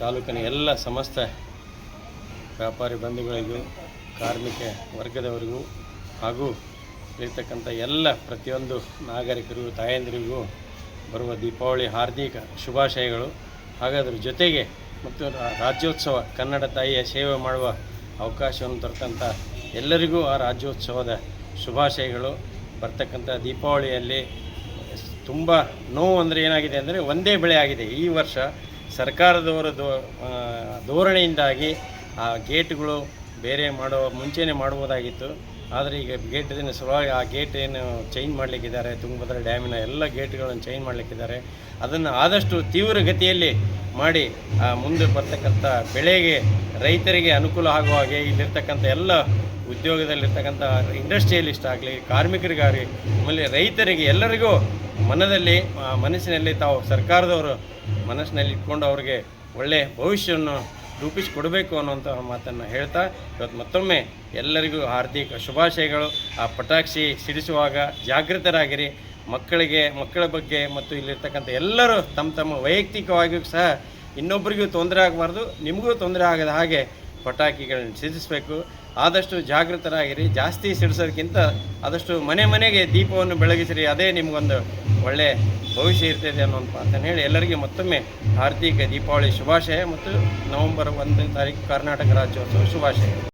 ತಾಲೂಕಿನ ಎಲ್ಲ ಸಮಸ್ತ ವ್ಯಾಪಾರಿ ಬಂಧುಗಳಿಗೂ, ಕಾರ್ಮಿಕ ವರ್ಗದವರಿಗೂ ಹಾಗೂ ಇರ್ತಕ್ಕಂಥ ಎಲ್ಲ ಪ್ರತಿಯೊಂದು ನಾಗರಿಕರಿಗೂ, ತಾಯಂದಿರಿಗೂ ಬರುವ ದೀಪಾವಳಿ ಹಾರ್ದಿಕ ಶುಭಾಶಯಗಳು. ಹಾಗಾದ್ರ ಜೊತೆಗೆ ಮತ್ತು ರಾಜ್ಯೋತ್ಸವ, ಕನ್ನಡ ತಾಯಿಯ ಸೇವೆ ಮಾಡುವ ಅವಕಾಶವನ್ನು ತರ್ತಂಥ ಎಲ್ಲರಿಗೂ ಆ ರಾಜ್ಯೋತ್ಸವದ ಶುಭಾಶಯಗಳು. ಬರ್ತಕ್ಕಂಥ ದೀಪಾವಳಿಯಲ್ಲಿ ತುಂಬ ನೋವು ಅಂದರೆ ಏನಾಗಿದೆ ಅಂದರೆ ಒಂದೇ ಬೆಳೆ ಆಗಿದೆ. ಈ ವರ್ಷ ಸರ್ಕಾರದವರ ಧೋರಣೆಯಿಂದಾಗಿ ಆ ಗೇಟ್ಗಳು ಬೇರೆ ಮಾಡೋ, ಮುಂಚೆನೇ ಮಾಡುವುದಾಗಿತ್ತು. ಆದರೆ ಈಗ ಗೇಟಿನ ಸಲುವಾಗಿ ಆ ಗೇಟ್ ಏನು ಚೇಂಜ್ ಮಾಡಲಿಕ್ಕಿದ್ದಾರೆ. ತುಂಗಭದ್ರಾ ಡ್ಯಾಮಿನ ಎಲ್ಲ ಗೇಟ್ಗಳನ್ನು ಚೇಂಜ್ ಮಾಡಲಿಕ್ಕಿದ್ದಾರೆ. ಅದನ್ನು ಆದಷ್ಟು ತೀವ್ರ ಗತಿಯಲ್ಲಿ ಮಾಡಿ ಆ ಮುಂದೆ ಬರ್ತಕ್ಕಂಥ ಬೆಳೆಗೆ, ರೈತರಿಗೆ ಅನುಕೂಲ ಆಗುವ ಹಾಗೆ ಇಲ್ಲಿರ್ತಕ್ಕಂಥ ಎಲ್ಲ ಉದ್ಯೋಗದಲ್ಲಿರ್ತಕ್ಕಂಥ ಇಂಡಸ್ಟ್ರಿಯಲಿಸ್ಟ್ ಆಗಲಿ, ಕಾರ್ಮಿಕರಿಗಾಗಲಿ, ಆಮೇಲೆ ರೈತರಿಗೆ ಎಲ್ಲರಿಗೂ ಮನದಲ್ಲಿ ಮನಸ್ಸಿನಲ್ಲಿ ತಾವು ಸರ್ಕಾರದವರು ಮನಸ್ಸಿನಲ್ಲಿ ಇಟ್ಕೊಂಡು ಅವ್ರಿಗೆ ಒಳ್ಳೆಯ ಭವಿಷ್ಯವನ್ನು ರೂಪಿಸಿಕೊಡಬೇಕು ಅನ್ನುವಂಥ ಮಾತನ್ನು ಹೇಳ್ತಾ, ಇವತ್ತು ಮತ್ತೊಮ್ಮೆ ಎಲ್ಲರಿಗೂ ಹಾರ್ದಿಕ ಶುಭಾಶಯಗಳು. ಆ ಪಟಾಕ್ಷಿ ಸಿಡಿಸುವಾಗ ಜಾಗೃತರಾಗಿರಿ. ಮಕ್ಕಳಿಗೆ, ಮಕ್ಕಳ ಬಗ್ಗೆ ಮತ್ತು ಇಲ್ಲಿರ್ತಕ್ಕಂಥ ಎಲ್ಲರೂ ತಮ್ಮ ತಮ್ಮ ವೈಯಕ್ತಿಕವಾಗಿಯೂ ಸಹ ಇನ್ನೊಬ್ಬರಿಗೂ ತೊಂದರೆ ಆಗಬಾರ್ದು, ನಿಮಗೂ ತೊಂದರೆ ಆಗದ ಹಾಗೆ ಪಟಾಕಿಗಳನ್ನ ಸಿಡಿಸಬೇಕು. ಆದಷ್ಟು ಜಾಗೃತರಾಗಿರಿ, ಜಾಸ್ತಿ ಸಿಡಿಸೋದಕ್ಕಿಂತ ಆದಷ್ಟು ಮನೆ ಮನೆಗೆ ದೀಪವನ್ನು ಬೆಳಗಿಸಿರಿ, ಅದೇ ನಿಮಗೊಂದು ಒಳ್ಳೆಯ ಭವಿಷ್ಯ ಇರ್ತದೆ ಅನ್ನೋಂಥ ಮಾತನ್ನು ಹೇಳಿ ಎಲ್ಲರಿಗೂ ಮತ್ತೊಮ್ಮೆ ಹಾರ್ದಿಕ ದೀಪಾವಳಿ ಶುಭಾಶಯ ಮತ್ತು ನವೆಂಬರ್ ಒಂದನೇ ತಾರೀಕು ಕರ್ನಾಟಕ ರಾಜ್ಯೋತ್ಸವ ಶುಭಾಶಯ.